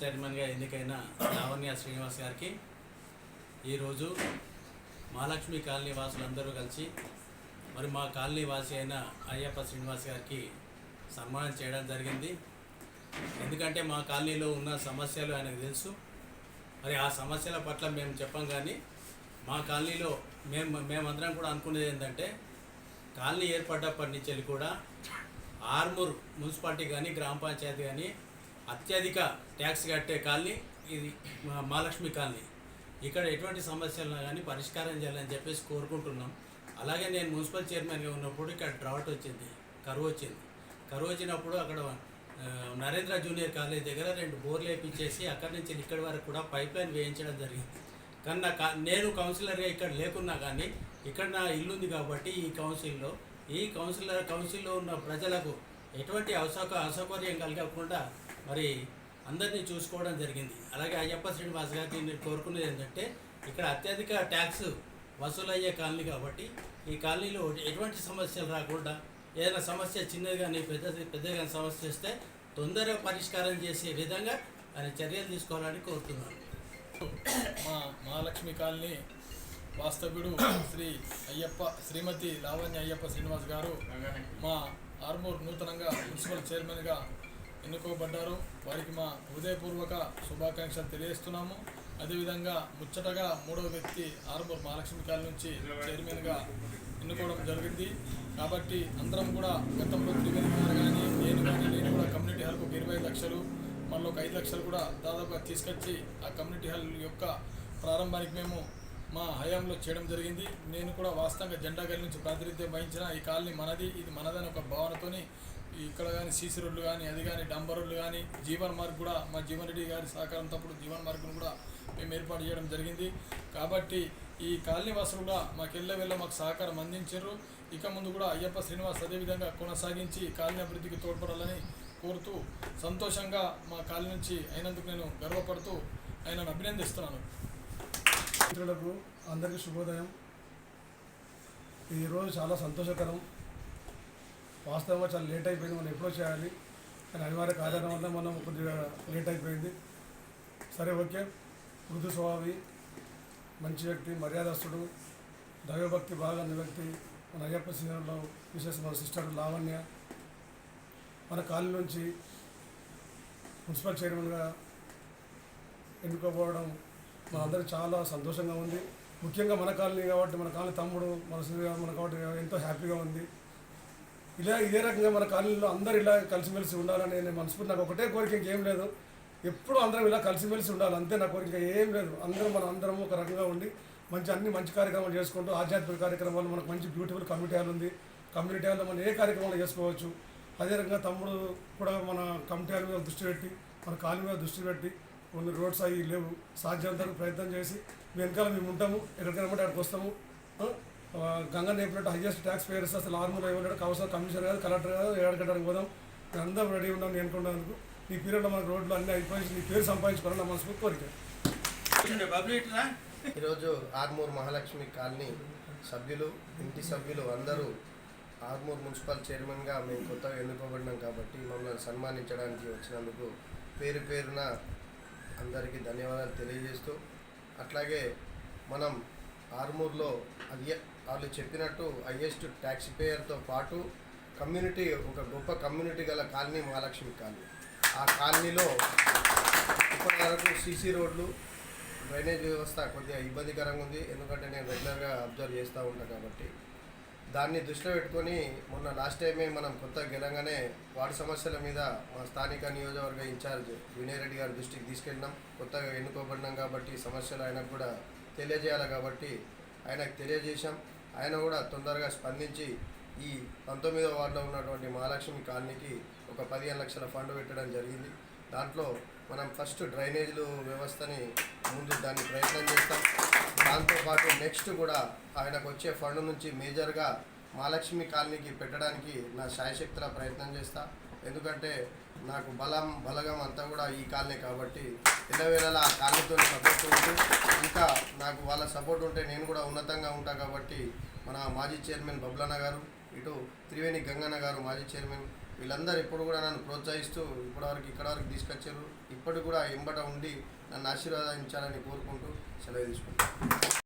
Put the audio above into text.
చైర్మన్గా ఎన్నికైన లావణ్య శ్రీనివాస్ గారికి ఈరోజు మహాలక్ష్మి కాలనీ వాసులందరూ కలిసి మరి మా కాలనీ వాసి అయిన అయ్యప్ప శ్రీనివాస్ గారికి సన్మానం చేయడం జరిగింది. ఎందుకంటే మా కాలనీలో ఉన్న సమస్యలు ఆయనకు తెలుసు. మరి ఆ సమస్యల పట్ల మేము చెప్పం కానీ మా కాలనీలో మేము మేమందరం కూడా అనుకునేది ఏంటంటే కాలనీ ఏర్పడ్డప్పటి నుంచి వెళ్ళి కూడా ఆర్మూర్ మున్సిపాలిటీ కానీ గ్రామ పంచాయతీ కానీ అత్యధిక ట్యాక్స్ కట్టే కాలనీ ఇది మహాలక్ష్మి కాలనీ. ఇక్కడ ఎటువంటి సమస్యలు కానీ పరిష్కారం చేయాలని చెప్పేసి కోరుకుంటున్నాం. అలాగే నేను మున్సిపల్ చైర్మన్గా ఉన్నప్పుడు ఇక్కడ డ్రాట్ వచ్చింది కరువు వచ్చింది. కరువు వచ్చినప్పుడు అక్కడ నరేంద్ర జూనియర్ కాలేజ్ దగ్గర రెండు బోర్లు వేయించేసి అక్కడి నుంచి ఇక్కడి వరకు కూడా పైప్ లైన్ వేయించడం జరిగింది. కానీ నా కా- నేను కౌన్సిలర్గా ఇక్కడ లేకున్నా కానీ ఇక్కడ నా ఇల్లు ఉంది కాబట్టి ఈ కౌన్సిల్లో ఈ కౌన్సిలర్ కౌన్సిల్లో ఉన్న ప్రజలకు ఎటువంటి అసౌక అసౌకర్యం కలగకుండా మరి అందరినీ చూసుకోవడం జరిగింది. అలాగే అయ్యప్ప శ్రీనివాస్ గారికి నేను కోరుకునేది ఏంటంటే ఇక్కడ అత్యధిక ట్యాక్స్ వసూలయ్యే కాలనీ కాబట్టి ఈ కాలనీలో ఎటువంటి సమస్యలు రాకుండా ఏదైనా సమస్య చిన్నది కానీ పెద్దది పెద్దది కానీ సమస్య వస్తే తొందరగా పరిష్కారం చేసే విధంగా ఆయన చర్యలు తీసుకోవాలని కోరుతున్నాను. మా మహాలక్ష్మి కాలనీ వాస్తవ్యుడు శ్రీ అయ్యప్ప శ్రీమతి లావణ్య అయ్యప్ప శ్రీనివాస్ గారు మా ఆర్మూర్ నూతనంగా మున్సిపల్ చైర్మన్గా ఎన్నుకోబడ్డారు వారికి మా హృదయపూర్వక శుభాకాంక్షలు తెలియజేస్తున్నాము. అదేవిధంగా ముచ్చటగా మూడవ వ్యక్తి ఆర్మూర్ మహాలక్ష్మికాల నుంచి చైర్మన్గా ఎన్నుకోవడం జరిగింది. కాబట్టి అందరం కూడా గతంలో త్రివేణి గారు కానీ నేను కానీ నేను కూడా కమ్యూనిటీ హాల్కు ఒక ఇరవై లక్షలు మళ్ళీ ఒక ఐదు లక్షలు కూడా దాదాపుగా తీసుకొచ్చి ఆ కమ్యూనిటీ హాల్ యొక్క ప్రారంభానికి మేము మా హయాంలో చేయడం జరిగింది. నేను కూడా వాస్తవంగా జెండా గల్లి నుంచి ప్రాతినిధ్యం వహించిన ఈ కాలనీ మనది. ఇది మనదని ఒక భావనతోని ఇక్కడ కానీ సీసీ రోడ్లు కానీ అది కానీ డంబర్ రోడ్లు కానీ జీవన్ మార్గ్ కూడా మా జీవన్ రెడ్డి గారి సహకారం తప్పుడు జీవన్ మార్గ్ను కూడా మేము ఏర్పాటు చేయడం జరిగింది. కాబట్టి ఈ కాలనీ వాసులు కూడా మాకు వెళ్ళ వెళ్ళ మాకు సహకారం అందించారు. ఇక ముందు కూడా అయ్యప్ప శ్రీనివాస్ అదేవిధంగా కొనసాగించి కాలనీ అభివృద్ధికి తోడ్పడాలని కోరుతూ సంతోషంగా మా కాలనీ నుంచి అయినందుకు నేను గర్వపడుతూ ఆయనను అభినందిస్తున్నాను. మిత్రులకు అందరికీ శుభోదయం. ఈరోజు చాలా సంతోషకరం. వాస్తవంగా చాలా లేట్ అయిపోయింది మనం ఎప్పుడో చేయాలి. కానీ అనివార్య కారణం వల్ల మనం కొద్దిగా లేట్ అయిపోయింది. సరే ఓకే. మృదు స్వభావి మంచి వ్యక్తి మర్యాదస్తుడు దైవభక్తి బాగా ఉన్న వ్యక్తి మన అయ్యప్ప సీనియర్లో విశేష మన సిస్టర్ లావణ్య. మన కాలనీ నుంచి మున్సిపల్ చైర్మన్గా ఎన్నుకోపోవడం మనందరికీ చాలా సంతోషంగా ఉంది. ముఖ్యంగా మన కాలనీ కాబట్టి మన కాలనీ తమ్ముడు మన సీనియర్ మన కాబట్టి ఎంతో హ్యాపీగా ఉంది. ఇలా ఇదే రకంగా మన కాలనీలో అందరూ ఇలా కలిసిమెలిసి ఉండాలని నేను మనస్ఫూర్తి నాకు ఒకటే కోరిక ఇంకేం లేదు. ఎప్పుడు అందరం ఇలా కలిసిమెలిసి ఉండాలి. అంతే నా కోరిక. ఏం లేదు. అందరం మన అందరం ఒక రకంగా ఉండి మంచి అన్ని మంచి కార్యక్రమాలు చేసుకుంటూ ఆధ్యాత్మిక కార్యక్రమాలు మనకు మంచి బ్యూటిఫుల్ కమ్యూనిటీ హాల్ ఉంది. కమ్యూనిటీ హాల్లో మనం ఏ కార్యక్రమాలు చేసుకోవచ్చు? అదే తమ్ముడు కూడా మన కమిటీ హాల్ మీద దృష్టి పెట్టి మన కాలు మీద దృష్టి పెట్టి కొన్ని రోడ్స్ అవి లేవు. సాధ్యమంత ప్రయత్నం చేసి వెనకాల మేము ఉంటాము. ఎక్కడికైనా అక్కడికి వస్తాము. ఆ? ఆ, గంగా నేపినట్టు హైయెస్ట్ ట్యాక్స్ పేయర్స్ అసలు ఆర్మూర్ ఇవ్వలేడు కౌన్సిలర్ కమిషనర్ కాదు కలెక్టర్ కాదు ఏడగట్టడానికి పోదాం. అందరం రెడీ ఉన్నాం నేను కొన్నందుకు ఈ పీరియడ్లో మనకు రోడ్లు అన్నీ అయిపోయి నీ పేరు సంపాదించుకోవాలని నా మనసు కోరిక. ఈరోజు ఆర్మూర్ మహాలక్ష్మి కాలనీ సభ్యులు ఇంటి సభ్యులు అందరూ ఆర్మూర్ మున్సిపల్ చైర్మన్గా మేము కొత్తగా ఎన్నుకోబడినాం కాబట్టి మమ్మల్ని సన్మానించడానికి వచ్చినందుకు పేరు పేరున అందరికీ ధన్యవాదాలు తెలియజేస్తూ అట్లాగే మనం ఆర్మూర్లో అది వాళ్ళు చెప్పినట్టు హయ్యెస్ట్ ట్యాక్స్ పేయర్తో పాటు కమ్యూనిటీ ఒక గొప్ప కమ్యూనిటీ గల కాలనీ మహాలక్ష్మి కాలనీ. ఆ కాలనీలో ఇప్పటి వరకు సీసీ రోడ్లు డ్రైనేజ్ వ్యవస్థ కొద్దిగా ఇబ్బందికరంగా ఉంది. ఎందుకంటే నేను రెగ్యులర్గా అబ్జర్వ్ చేస్తూ ఉంటాను కాబట్టి. దాన్ని దృష్టిలో పెట్టుకొని మొన్న లాస్ట్ టైమే మనం కొత్తగా గెలంగానే వార్డు సమస్యల మీద మా స్థానిక నియోజకవర్గ ఇన్ఛార్జ్ వినయ్ రెడ్డి గారి దృష్టికి తీసుకెళ్ళినాం. కొత్తగా ఎన్నుకోబడినాం కాబట్టి సమస్యలు ఆయనకు కూడా తెలియజేయాలి కాబట్టి ఆయనకు తెలియజేశాం. ఆయన కూడా తొందరగా స్పందించి ఈ పంతొమ్మిదవ వార్డులో ఉన్నటువంటి మహాలక్ష్మి కాలనీకి ఒక పదిహేను లక్షల ఫండ్ పెట్టడం జరిగింది. దాంట్లో మనం ఫస్ట్ డ్రైనేజీలు వ్యవస్థని ముందు దాన్ని ప్రయత్నం చేస్తాం. దాంతోపాటు నెక్స్ట్ కూడా ఆయనకు వచ్చే ఫండ్ నుంచి మేజర్గా మహాలక్ష్మి కాలనీకి పెట్టడానికి నా శాయశక్తుల ప్రయత్నం చేస్తాను ఎందుకంటే నాకు బలం బలగం అంతా కూడా ఈ కాలనీ కాబట్టి ఎల్లవేళలా ఆ కాలనీతో సపోర్ట్ ఉంటూ ఇంకా నాకు వాళ్ళ సపోర్ట్ ఉంటే నేను కూడా ఉన్నతంగా ఉంటా కాబట్టి మన మాజీ చైర్మన్ బబ్లన్న గారు ఇటు త్రివేణి గంగన్న గారు మాజీ చైర్మన్ వీళ్ళందరూ ఎప్పుడు కూడా నన్ను ప్రోత్సహిస్తూ ఇప్పటివరకు ఇక్కడ వరకు తీసుకొచ్చారు. ఇప్పటికి కూడా ఎంబట ఉండి నన్ను ఆశీర్వదించాలని కోరుకుంటూ సెలవు తీసుకుంటాను